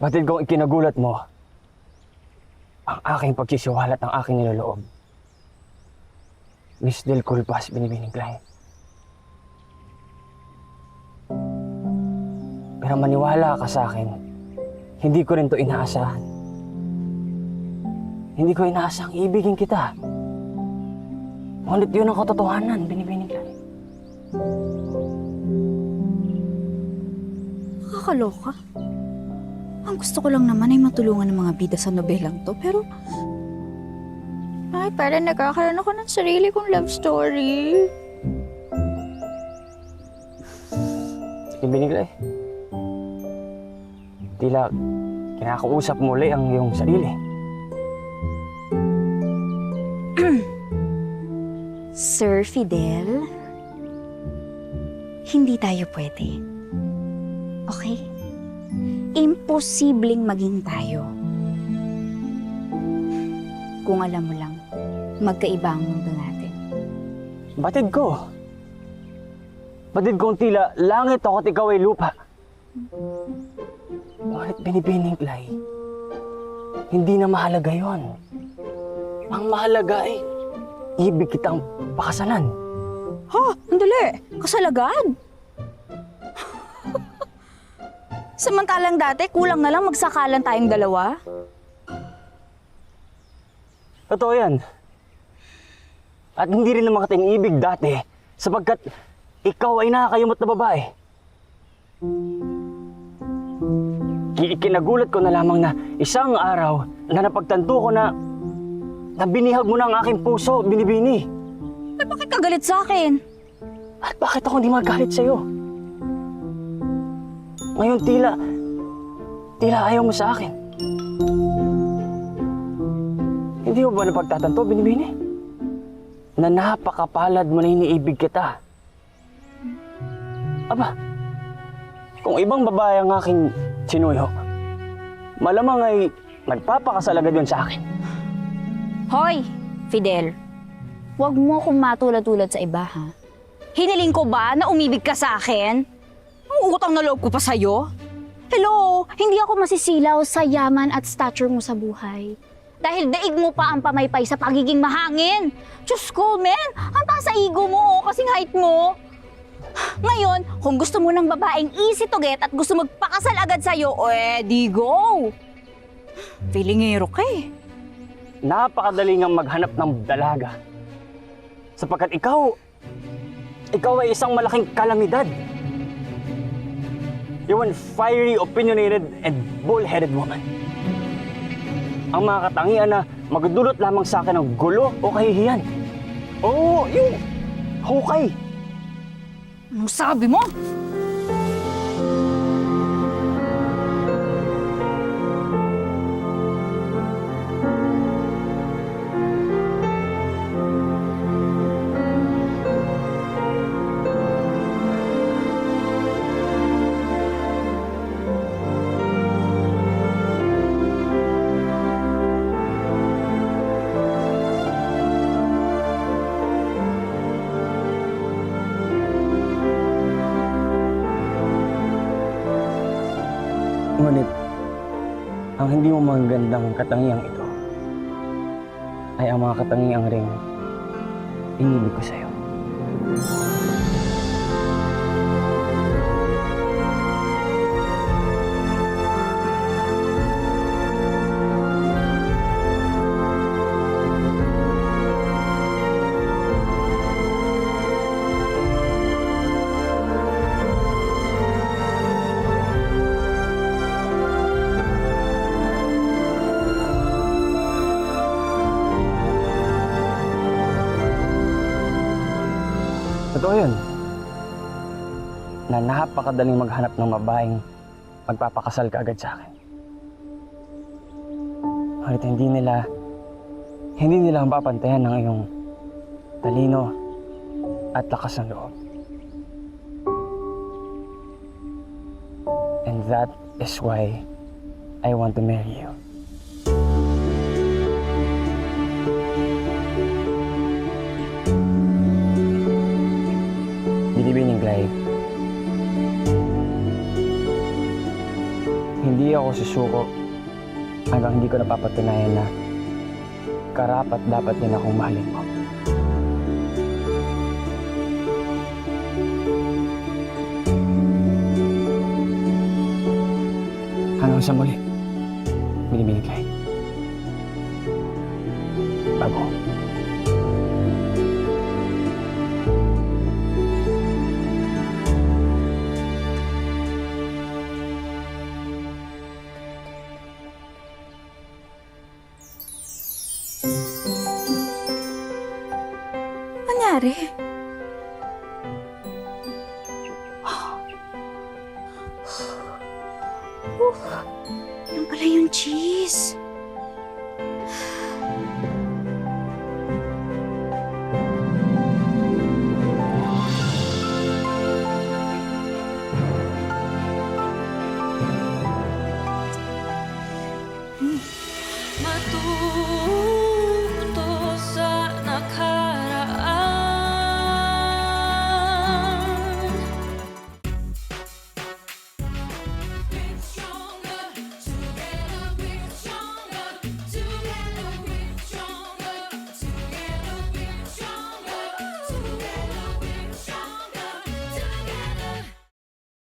Batid kong ikinagulat mo ang aking pagsisiwalat ng aking niloloob. Miss Del Culpas, binibining Klein. Pero maniwala ka sa akin, hindi ko rin to inaasahan. Hindi ko inaasang ibigin kita. Ngunit yun ang katotohanan, binibining Klein. Nakakaloka. Ang gusto ko lang naman ay matulungan ng mga bida sa nobelang to, pero... Ay, parang nagkakaroon ako ng sarili kong love story. Binibining Klein. Tila kinakausap muli ang iyong sarili. Sir Fidel, hindi tayo pwede. Okay? Imposibleng maging tayo. Kung alam mo lang, magkaiba ang mundo natin. Batid ko. Batid kong tila langit ako at ikaw ay lupa. Ngunit binibining Clay, hindi na mahalaga yon. Ang mahalaga ay ibig kitang pakasalan. Ha? Andali! Kasalagad! Samantalang dati, kulang na lang magsakalan tayong dalawa. Totoo yan. At hindi rin naman kating ibig dati sapagkat ikaw ay nakakayumot na babae. Ki- Ikinagulat ko na lamang na isang araw na napagtanto ko na na binihag mo na ang aking puso, binibini. Eh, bakit ka galit sa akin? At bakit ako hindi magalit sa'yo? Ngayon tila, tila ayaw mo sa akin. Hindi mo ba napagtatanto, binibini? Na napakapalad mo na iniibig kita. Aba, kung ibang babae ang aking sinuyo, malamang ay magpapakasal agad yun sa akin. Hoy, Fidel. Huwag mo akong matulad-tulad sa iba, ha? Hiniling ko ba na umibig ka sa akin? Ang utang na loob ko pa sa'yo? Hello, hindi ako masisilaw sa yaman at stature mo sa buhay. Dahil daig mo pa ang pamaypay sa pagiging mahangin. Diyos ko, men! Ang taas sa ego mo, oh, kasing height mo. Ngayon, kung gusto mo ng babaeng easy to get at gusto magpakasal agad sa'yo, eh, di go! Feelingero ka eh. napakadali ngang maghanap ng dalaga. Sapagkat ikaw, ikaw ay isang malaking kalamidad. You're one fiery, opinionated, and bull-headed woman. Ang mga katangian na magdulot lamang sa akin ng gulo o kahihiyan. Oo, yung hukay. Anong sabi mo? Ang hindi mo magandang katangiang ito ay ang mga katangiang ring inibig ko sa'yo. Totoo yun. Na napakadaling maghanap ng babaeng magpapakasal ka agad sa akin. Ngunit hindi nila, hindi nila ang papantayan ng iyong talino at lakas ng loob. And that is why I want to marry you. Clay. Hindi ako susuko hanggang hindi ko napapatunayan na karapat dapat din akong mahalin mo. Hanggang sa muli, binibigay. Bago. Nangyari? Yan pala yung cheese. Matuwa